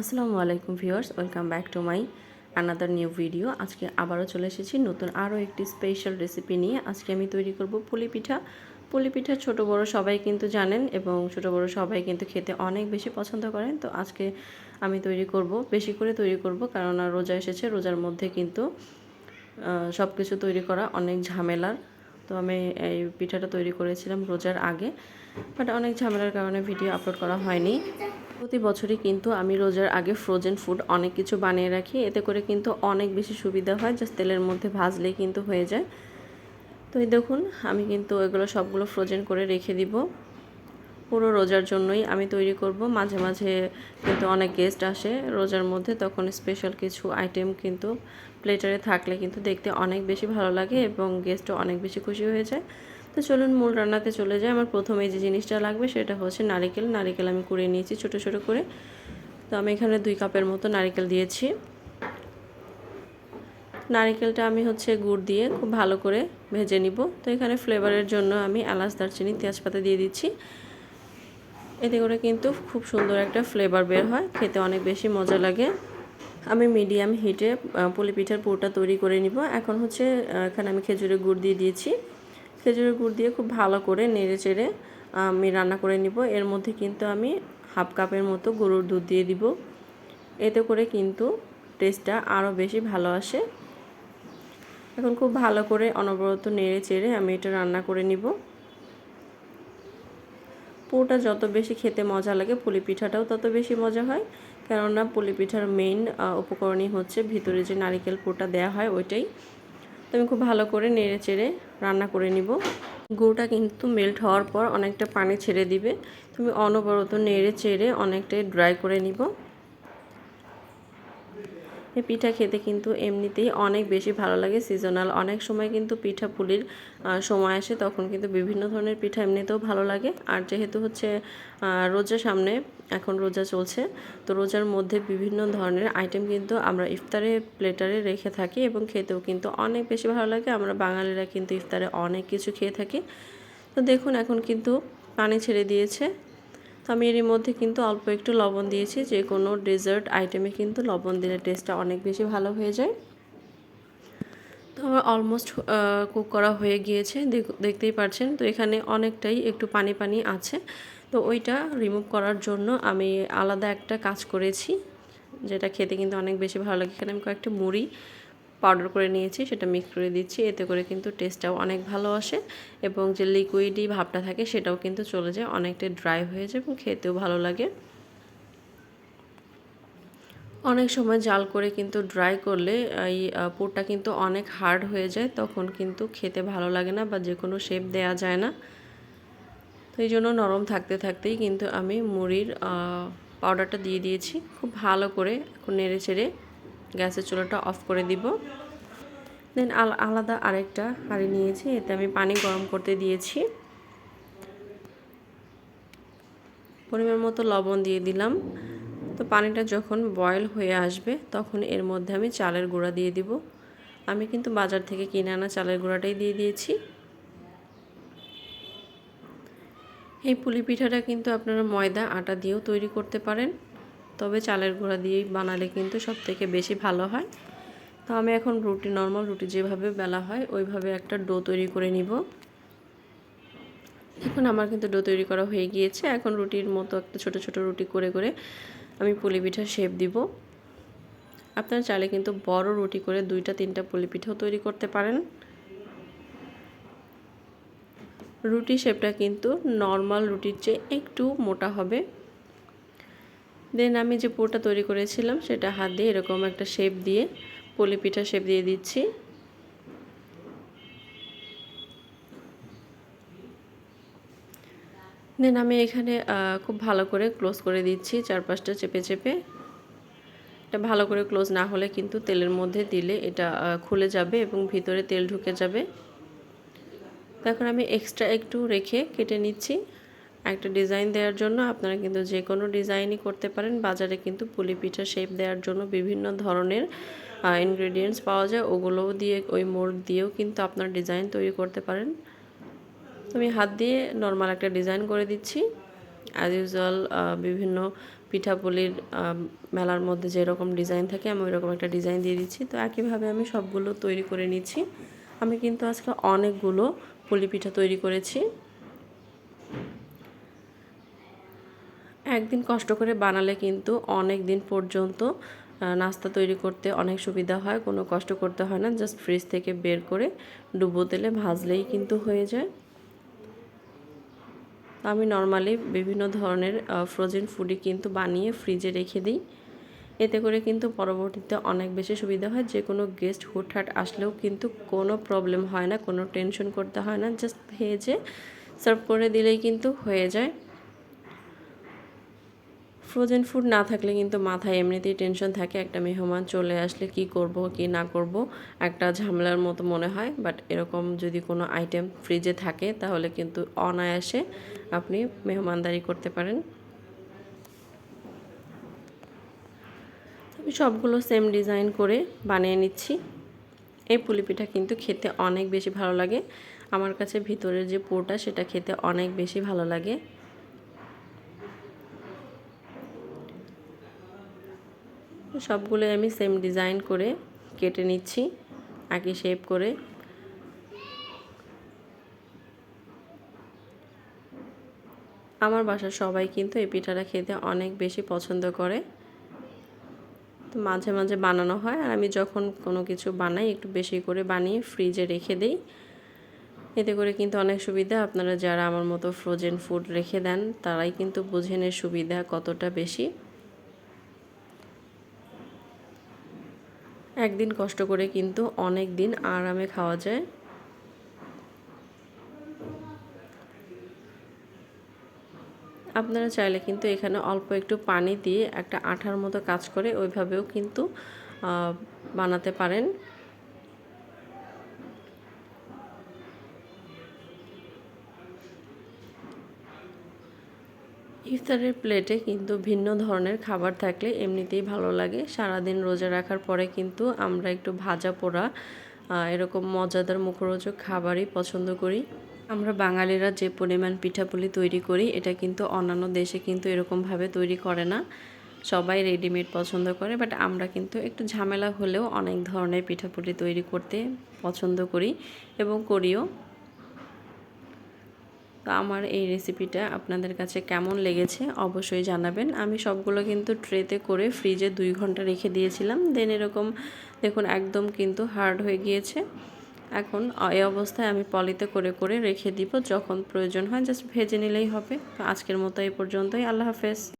আসসালামু আলাইকুম viewers, welcome back to my another new video আজকে আবারও চলে এসেছি নতুন আরও একটি স্পেশাল রেসিপি নিয়ে। আজকে আমি তৈরি করব পুলি পিঠা। পুলি পিঠা ছোটো বড় সবাই কিন্তু জানেন এবং ছোটো বড় সবাই কিন্তু খেতে অনেক বেশি পছন্দ করেন। তো আজকে আমি তৈরি করব, বেশি করে তৈরি করব কারণ রোজা এসেছে, রোজার মধ্যে কিন্তু সব কিছু তৈরি করা অনেক ঝামেলার। তো আমি এই পিঠাটা তৈরি করেছিলাম রোজার আগে বাট অনেক ঝামেলার কারণে ভিডিও আপলোড করা হয়নি। প্রতি বছরই কিন্তু আমি রোজার আগে ফ্রোজেন ফুড অনেক কিছু বানিয়ে রাখি। এতে করে কিন্তু অনেক বেশি সুবিধা হয় জাস্ট তেলের মধ্যে ভাজলেই কিন্তু হয়ে যায়। তো এই দেখুন, আমি কিন্তু এগুলো সবগুলো ফ্রোজেন করে রেখে দিব। পুরো রোজার জন্যই আমি তৈরি করব। মাঝে মাঝে কিন্তু অনেক গেস্ট আসে রোজার মধ্যে, তখন স্পেশাল কিছু আইটেম কিন্তু প্লেটারে থাকলে কিন্তু দেখতে অনেক বেশি ভালো লাগে এবং গেস্টও অনেক বেশি খুশি হয়ে যায়। তো চলুন মূল রান্নাতে চলে যাই। আমার প্রথমে যে জিনিসটা লাগবে সেটা হচ্ছে নারিকেল। নারিকেল আমি কুড়িয়ে নিয়েছি ছোটো ছোটো করে। তো আমি এখানে দুই কাপের মতো নারিকেল দিয়েছি। নারিকেলটা আমি হচ্ছে গুড় দিয়ে খুব ভালো করে ভেজে নিব। তো এখানে ফ্লেভারের জন্য আমি এলাচ, দারচিনি, তেজপাতা দিয়ে দিচ্ছি। এতে করে কিন্তু খুব সুন্দর একটা ফ্লেভার বের হয়। খেতে অনেক বেশি মজা লাগে। আমি মিডিয়াম হিটে পুলি পিঠার পুরোটা তৈরি করে নিব। এখন হচ্ছে এখানে আমি খেজুরের গুড় দিয়ে দিয়েছি। খেজুরের গুড় দিয়ে খুব ভালো করে নেড়ে চেড়ে, আমি রান্না করে নিব। এর মধ্যে কিন্তু আমি হাফ কাপের মতো গরুর দুধ দিয়ে দিব। এতে করে কিন্তু টেস্টটা আরও বেশি ভালো আসে। এখন খুব ভালো করে অনবরত নেড়ে চেড়ে আমি এটা রান্না করে নিব। পুরোটা যত বেশি খেতে মজা লাগে পুলি পিঠাটাও তত বেশি মজা হয়। কেননা পুলি পিঠার মেইন উপকরণই হচ্ছে ভিতরে যে নারিকেল পুরটা দেওয়া হয় ওইটাই। আমি খুব ভালো করে নেড়ে চেড়ে রান্না করে নিব। গুঁড়োটা কিন্তু মেল্ট হওয়ার পর অনেকটা পানি ছেড়ে দিবে। তুমি অনবরত নেড়ে চেড়ে অনেকটাই ড্রাই করে নিব। পিঠা খেতে কিন্তু এমনিতেই অনেক বেশি ভালো লাগে সিজনাল অনেক সময় কিন্তু পিঠা পুলির সময় আসে তখন কিন্তু বিভিন্ন ধরনের পিঠা এমনিতেও ভালো লাগে। আর যেহেতু হচ্ছে রোজা সামনে এখন রোজা চলছে, তো রোজার মধ্যে বিভিন্ন ধরনের আইটেম কিন্তু আমরা ইফতারে প্লেটারে রেখে থাকি এবং খেতেও কিন্তু অনেক বেশি ভালো লাগে। আমরা বাঙালিরা কিন্তু ইফতারে অনেক কিছু খেয়ে থাকি। তো দেখুন, এখন কিন্তু পানি ছেড়ে দিয়েছে। তো আমি এর মধ্যে কিন্তু অল্প একটু লবণ দিয়েছি, যে কোনো ডেজার্ট আইটেমে কিন্তু লবণ দিলে টেস্টটা অনেক বেশি ভালো হয়ে যায়। তো আমার অলমোস্ট কুক করা হয়ে গিয়েছে দেখতেই পাচ্ছেন তো এখানে অনেকটাই একটু পানি পানি আছে। তো ওইটা রিমুভ করার জন্য আমি আলাদা একটা কাজ করেছি, যেটা খেতে কিন্তু অনেক বেশি ভালো লাগে। এখানে আমি কয়েকটা মুড়ি পাউডার করে নিয়েছি, সেটা মিক্স করে দিচ্ছি, এতে করে কিন্তু টেস্টটাও অনেক ভালো আসে এবং যে লিকুইডি ভাবটা থাকে সেটাও কিন্তু চলে যায়, অনেকটা ড্রাই হয়ে যায় এবং খেতেও ভালো লাগে। অনেক সময় জাল করে কিন্তু ড্রাই করলে, এই পুরটা কিন্তু অনেক হার্ড হয়ে যায়, তখন কিন্তু খেতে ভালো লাগে না বা যে কোনো শেপ দেয়া যায় না। তো এই জন্য নরম থাকতে থাকতেই কিন্তু আমি মুড়ির পাউডারটা দিয়ে দিয়েছি, খুব ভালো করে, এখন নেড়ে চেড়ে গ্যাসের চুলাটা অফ করে দিব। দেন আলাদা আরেকটা হাঁড়ি নিয়েছি, এতে আমি পানি গরম করতে দিয়েছি। পরিমাণ মতো লবণ দিয়ে দিলাম। তো পানিটা যখন বয়েল হয়ে আসবে, তখন এর মধ্যে আমি চালের গুঁড়া দিয়ে দিব। আমি কিন্তু বাজার থেকে কিনে আনা চালের গুঁড়াটাই দিয়ে দিয়েছি। এই পুলি পিঠাটা কিন্তু আপনারা ময়দা, আটা দিয়েও তৈরি করতে পারেন। তবে চালের গুঁড়া দিয়েই বানালে কিন্তু সব থেকে বেশি ভালো হয়। তো আমি এখন রুটি নর্মাল রুটি যেভাবে বেলা হয়, ওইভাবে একটা ডো তৈরি করে নিব। এখন আমার কিন্তু ডো তৈরি করা হয়ে গিয়েছে। এখন রুটির মতো একটা ছোট ছোট রুটি করে করে আমি পুলি পিঠা শেপ দিব। আপনারা চাইলে কিন্তু বড় রুটি করে দুইটা, তিনটা পুলি পিঠাও তৈরি করতে পারেন। রুটি শেপটা কিন্তু নর্মাল রুটির চেয়ে একটু মোটা হবে। দেন আমি যে পোটা তৈরি করেছিলাম, সেটা হাত দিয়ে এরকম একটা শেপ দিয়ে, পলি পিঠা শেপ দিয়ে দিচ্ছি। দেন আমি এখানে খুব ভালো করে ক্লোজ করে দিচ্ছি চারপাশটা চেপে চেপে। এটা ভালো করে ক্লোজ না হলে কিন্তু তেলের মধ্যে দিলে এটা খুলে যাবে এবং ভিতরে তেল ঢুকে যাবে। তখন আমি এক্সট্রা একটু রেখে কেটে নিচ্ছি। একটা ডিজাইন দেওয়ার জন্য আপনারা কিন্তু যে কোনো ডিজাইনই করতে পারেন। বাজারে কিন্তু পুলি পিঠা শেপ দেওয়ার জন্য বিভিন্ন ধরনের ইনগ্রেডিয়েন্টস পাওয়া যায়। ওগুলোও দিয়ে, ওই মোড় দিয়েও কিন্তু আপনার ডিজাইন তৈরি করতে পারেন। আমি হাত দিয়ে নর্মাল একটা ডিজাইন করে দিচ্ছি। অ্যাজ ইউজুয়াল বিভিন্ন পিঠাপুলির মেলার মধ্যে যেরকম ডিজাইন থাকে, আমি ওইরকম একটা ডিজাইন দিয়ে দিচ্ছি। তো একইভাবে আমি সবগুলো তৈরি করে নিচ্ছি। আমি কিন্তু আজকে অনেকগুলো পুলি পিঠা তৈরি করেছি। একদিন কষ্ট করে বানালে কিন্তু অনেক দিন পর্যন্ত নাস্তা তৈরি করতে অনেক সুবিধা হয়, কোনো কষ্ট করতে হয় না। জাস্ট ফ্রিজ থেকে বের করে ডুবো তেলে ভাজলেই কিন্তু হয়ে যায়। আমি নর্মালি বিভিন্ন ধরনের ফ্রোজেন ফুডই কিন্তু বানিয়ে ফ্রিজে রেখে দিই। এতে করে কিন্তু পরবর্তীতে অনেক বেশি সুবিধা হয়। যে কোনো গেস্ট হুটহাট আসলেও কিন্তু কোনো প্রবলেম হয় না, কোনো টেনশন করতে হয় না। জাস্ট ভেজে সার্ভ করে দিলেই কিন্তু হয়ে যায়। ফ্রোজেন ফুড না থাকলে কিন্তু মাথায় এমনিতেই টেনশন থাকে। একটা মেহমান চলে আসলে কি করব, কি না করব, একটা ঝামেলার মতো মনে হয়। বাট এরকম যদি কোনো আইটেম ফ্রিজে থাকে, তাহলে কিন্তু অনায়াসে আপনি মেহমানদারি করতে পারেন। আমি সবগুলো সেম ডিজাইন করে বানিয়ে নিচ্ছি। এই পুলিপিঠা কিন্তু খেতে অনেক বেশি ভালো লাগে। আমার কাছে ভিতরের যে পোটা সেটা খেতে অনেক বেশি ভালো লাগে। সবগুলো আমি সেম ডিজাইন করে কেটে নিচ্ছি, একই শেপ করে। আমার বাসার সবাই কিন্তু এই পিঠাটা খেতে অনেক বেশি পছন্দ করে। তো মাঝে মাঝে বানানো হয়, আর আমি যখন কোনো কিছু বানাই, একটু বেশি করে বানিয়ে ফ্রিজে রেখে দিই। এতে করে কিন্তু অনেক সুবিধা, আপনারা যারা আমার মতো ফ্রোজেন ফুড রেখে দেন, তারাই কিন্তু বুঝেন এর সুবিধা কতটা বেশি। একদিন কষ্ট করে কিন্তু অনেক দিন আরামে খাওয়া যায়। আপনারা চাইলে কিন্তু এখানে অল্প একটু পানি দিয়ে একটা আঠার মতো কাজ করে ওইভাবেও কিন্তু বানাতে পারেন। ইফতারের প্লেটে কিন্তু ভিন্ন ধরনের খাবার থাকলে এমনিতেই ভালো লাগে। সারাদিন রোজা রাখার পরে কিন্তু আমরা একটু ভাজা পোড়া এরকম মজাদার মুখরোচক খাবারই পছন্দ করি। আমরা বাঙালিরা যে পরিমাণ পিঠাপুলি তৈরি করি, এটা কিন্তু অন্যান্য দেশে কিন্তু এরকমভাবে তৈরি করে না। সবাই রেডিমেড পছন্দ করে বাট আমরা কিন্তু একটু ঝামেলা হলেও অনেক ধরনের পিঠাপুলি তৈরি করতে পছন্দ করি এবং করিও। তো আমার এই রেসিপিটা আপনাদের কাছে কেমন লেগেছে অবশ্যই জানাবেন। আমি সবগুলো কিন্তু ট্রেতে করে ফ্রিজে দুই ঘণ্টা রেখে দিয়েছিলাম। দেন এরকম, দেখুন, একদম কিন্তু হার্ড হয়ে গিয়েছে। এখন এই অবস্থায় আমি পলিতে করে করে রেখে দিব, যখন প্রয়োজন হয় জাস্ট ভেজে নিলেই হবে। তো আজকের মতো এই পর্যন্তই। আল্লাহ হাফেজ।